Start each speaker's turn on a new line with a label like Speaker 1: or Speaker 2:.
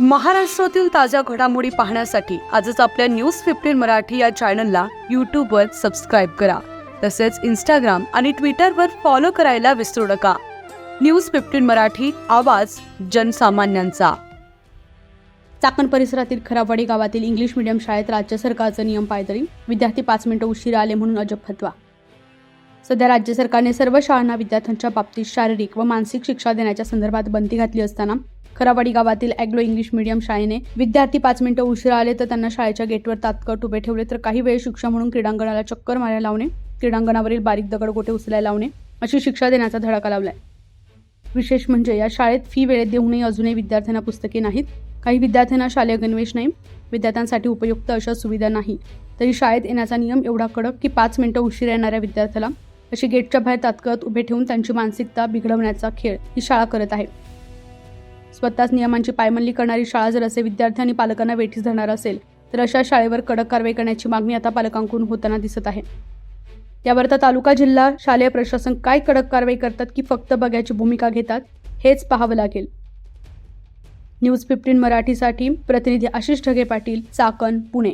Speaker 1: महाराष्ट्रातील ताज्या घडामोडी पाहण्यासाठी आजच आपल्या न्यूज फिफ्टीन मराठी या चॅनलला यूट्यूबवर सबस्क्राईब करा. तसेच इंस्टाग्राम आणि ट्विटरवर फॉलो करायला विसरू नका. न्यूज फिफ्टीन मराठी आवाज जनसामान्यांचा. चाकण परिसरातील खराबवाडी गावातील इंग्लिश मीडियम शाळेत राज्य सरकारचा नियम पायदळी. विद्यार्थी पाच मिनिटं उशिरा आले म्हणून अजब फतवा. सध्या राज्य सरकारने सर्व शाळांना विद्यार्थ्यांच्या बाबतीत शारीरिक व मानसिक शिक्षा देण्याच्या संदर्भात बंदी घातली असताना खरावाडी गावातील अॅग्लो इंग्लिश मीडियम शाळेने विद्यार्थी पाच मिनिटं उशिरा आले तर त्यांना शाळेच्या गेटवर तात्काळ उभे ठेवले तर काही वेळ शिक्षा म्हणून क्रीडांगणाला चक्कर मारायला लावणे क्रीडांगणावरील बारीक दगड गोटे उचलायला लावणे अशी शिक्षा देण्याचा धडाका लावलाय. विशेष म्हणजे या शाळेत फी वेळेत देऊनही अजूनही विद्यार्थ्यांना पुस्तके नाहीत. काही विद्यार्थ्यांना शालेय गणवेश नाही. विद्यार्थ्यांसाठी उपयुक्त अशा सुविधा नाही. तरी शाळेत येण्याचा नियम एवढा कडक की पाच मिनिटं उशीर येणाऱ्या विद्यार्थ्याला अशी गेटच्या बाहेर तात्काळ उभे ठेवून त्यांची मानसिकता बिघडवण्याचा खेळ ही शाळा करत आहे. स्वतःच नियमांची पायमल्ली करणारी शाळा जर असे विद्यार्थी आणि पालकांना वेठीस धरणार असेल तर अशा शाळेवर कडक कारवाई करण्याची मागणी आता पालकांकडून होताना दिसत आहे. यावर आता तालुका जिल्हा शालेय प्रशासन काय कडक कारवाई करतात की फक्त बघ्याची भूमिका घेतात हेच पाहावं लागेल. न्यूज फिफ्टीन मराठीसाठी प्रतिनिधी आशिष ढगे पाटील चाकण पुणे.